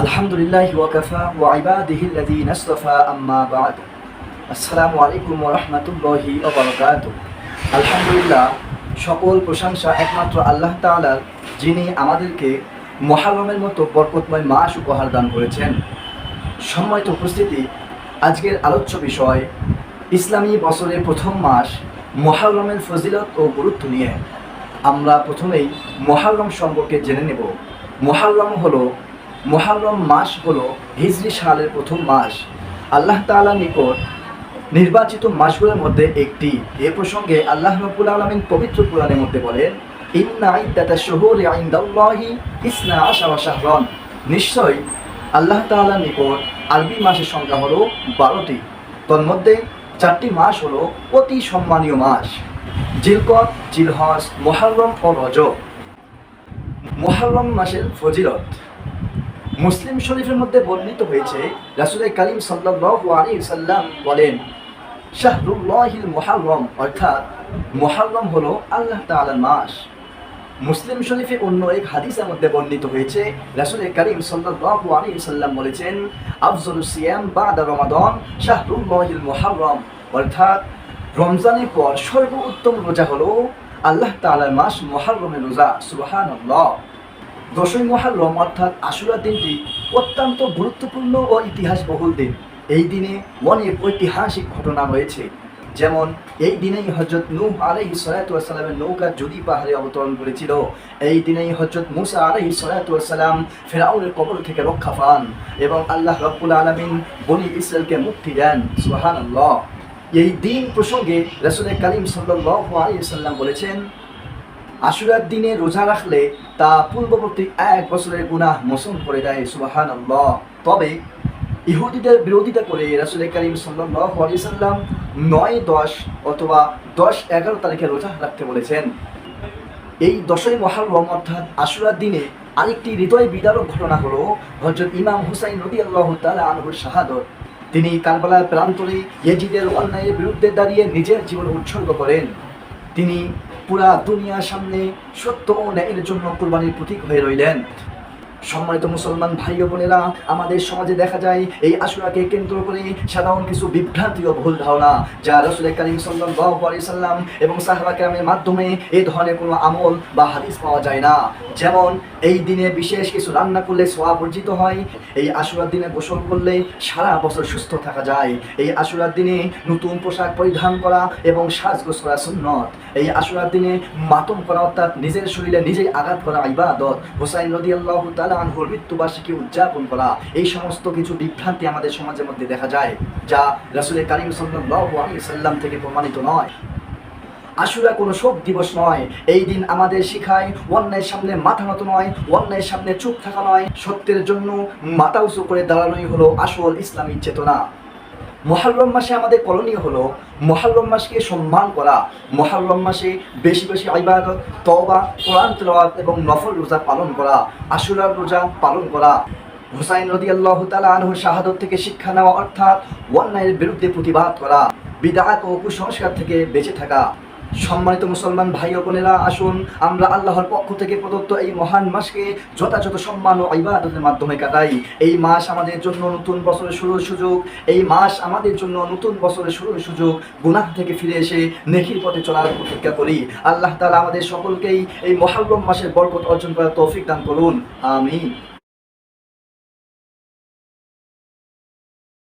আলহামদুলিল্লাহ ওয়াকাফা ওয়া ইবাদিহি আল্লাযীনা আসতাফা আম্মা বা'দ। আসসালামু আলাইকুম ওয়া রাহমাতুল্লাহি ওয়া বারাকাতুহু। আলহামদুলিল্লাহ, সকল প্রশংসা একমাত্র আল্লাহ তাআলার, যিনি আমাদেরকে মুহররমের মতো বরকতময় মাস উপহার দান করেছেন। সম্মানিত উপস্থিতি, আজকের আলোচ্য বিষয়, ইসলামী বছরের প্রথম মাস মুহররমের ফজিলত ও গুরুত্ব নিয়ে। আমরা প্রথমেই মুহররম সম্পর্কে জেনে নেব। মুহররম হলো মুহররম মাস হলো হিজরি সালের প্রথম মাস। আল্লাহ তাআলার নিকট নির্বাচিত মাসগুলোর মধ্যে একটি। এ প্রসঙ্গে আল্লাহ রব্বুল আলমিন পবিত্র কোরআনের মধ্যে বলেন, ইন্না ইদ্দাতা শুহুরি ইনদাল্লাহি ইসনা আশারা শাহরান। নিশ্চয়ই আল্লাহ তাআলার নিকট আরবি মাসের সংখ্যা হলো বারোটি। তন্মধ্যে চারটি মাস হলো অতি সম্মানীয় মাস, জিলকত, জিলহজ, মোহাররম ও রজব। মোহাররম মাসের ফজিলত। মুসলিম শরীফের মধ্যে বর্ণিত হয়েছে, রাসুল কালিম সাল্লাল্লাহু আলাইহি সাল্লাম বলেন, শাহরুল্লাহিল মুহাররম, অর্থাৎ মুহাররম হলো আল্লাহ তাআলার মাস। মুসলিম শরীফে অন্য এক হাদিসের মধ্যে বর্ণিত হয়েছে, রাসুল করিম সাল্লাল্লাহু আলাইহি সাল্লাম বলেছেন আফজলুস সিয়াম বাদা রমাদান শাহরুল্লাহিল মুহাররম, অর্থাৎ রমজানের পর সর্বোত্তম রোজা হলো আল্লাহ তাআলার মাস মুহাররমের রোজা, সুবহানাল্লাহ। দশই মহারম অর্থাৎ আশুরা দিনটি অত্যন্ত গুরুত্বপূর্ণ ও ইতিহাস বহুল দিন। এই দিনে অনেক ঐতিহাসিক ঘটনা রয়েছে। যেমন, এই দিনেই হজরত নূহ আলহি সালাতামের নৌকা যদি পাহাড়ে অবতরণ করেছিল, এই দিনেই হজরত মুসা আলহি সালাতাম ফেরাউলের কবর থেকে রক্ষা পান এবং আল্লাহ রব্বুল আলমিন বনি ইসরায়েলকে মুক্তি দেন। সুহান এই দিন প্রসঙ্গে রসুল করিম সাল্লাহ আলী সাল্লাম বলেছেন আশুরার দিনে রোজা রাখলে তা পূর্ববর্তী এক বছরের গুনাহ মোচন করে দেয় সুবাহান তবে ইহুদিদের বিরোধিতা করে রাসুল করিম সাল্লাম নয় দশ অথবা দশ এগারো তারিখে রোজা রাখতে বলেছেন। এই দশই মহারম অর্থাৎ আশুরার দিনে আরেকটি হৃদয় বিদারক ঘটনা হলো হজরত ইমাম হুসাইন নদী আল্লাহ আনহুর শাহাদত। তিনি কারবালার প্রান্তরে ইয়েজিদের অন্যায়ের বিরুদ্ধে দাঁড়িয়ে নিজের জীবন উৎসর্গ করেন। তিনি পুরা দুনিয়ার সামনে সত্য ও ন্যায়ের জন্য কোরবানির প্রতীক হয়ে রইলেন। সম্মানিত মুসলমান ভাই বোনেরা, আমাদের সমাজে দেখা যায় এই আশুরাকে কেন্দ্র করে সাধারণ কিছু বিভ্রান্তি ও ভুল ধারণা, যা রসুল আলাইহি সাল্লাম এবং সাহাবা কেরামের মাধ্যমে এই ধরনের কোনো আমল বা হাদিস পাওয়া যায় না। যেমন, এই দিনে বিশেষ কিছু রান্না করলে সোয়া বর্জিত হয়, এই আশুরার দিনে গোসল করলে সারা বছর সুস্থ থাকা যায়, এই আশুরার দিনে নতুন পোশাক পরিধান করা এবং সাজগোজ করা সুন্নত, এই আশুরার দিনে মাতম করা অর্থাৎ নিজের শরীরে নিজেই আঘাত করা ইবাদত, হোসাইন নদী আল্লাহ তালা আনহুর মৃত্যুবার্ষিকী উদযাপন করা। এই সমস্ত কিছু বিভ্রান্তি আমাদের সমাজের মধ্যে দেখা যায়, যা রাসুলের কারিম সাল্লাম থেকে প্রমাণিত নয়। আশুরা কোনো শোক দিবস নয়। এই দিন আমাদের শিখায় অন্যায়ের সামনে মাথা নত নয় অন্যায়ের সামনে চুপ থাকা নয়। সত্যের জন্য মাথা উঁচু করে দাঁড়ানোই হলো আসল ইসলামী চেতনা। মহারম মাসে আমাদের করণীয় হলো মহাল্লম মাসকে সম্মান করা। মহাল্লম মাসে বেশি বেশি আইবাদত তবা কোরআন তেলাওয়াত এবং নফল রোজা পালন করা, আশুরার রোজা পালন করা। হুসাইন রদি আল্লাহ তালা আনহুর শাহাদত থেকে শিক্ষা নেওয়া অর্থাৎ অন্যায়ের বিরুদ্ধে প্রতিবাদ করা, বিদাত ও কুসংস্কার থেকে বেঁচে থাকা। সম্মানিত মুসলমান ভাই ও বোনেরা, আসুন আমরা আল্লাহর পক্ষ থেকে প্রদত্ত এই মহান মাসকে যথাযথ সম্মান ও ইবাদতের মাধ্যমে কাটাই। এই মাস আমাদের জন্য নতুন বছরের শুরুর সুযোগ, এই মাস আমাদের জন্য নতুন বছরের শুরুর সুযোগ। গুনাহ থেকে ফিরে এসে নেকির পথে চলার প্রতিজ্ঞা করি। আল্লাহ তালা আমাদের সকলকেই এই মহারম মাসের বরকত অর্জন করার তৌফিক দান করুন। আমিন।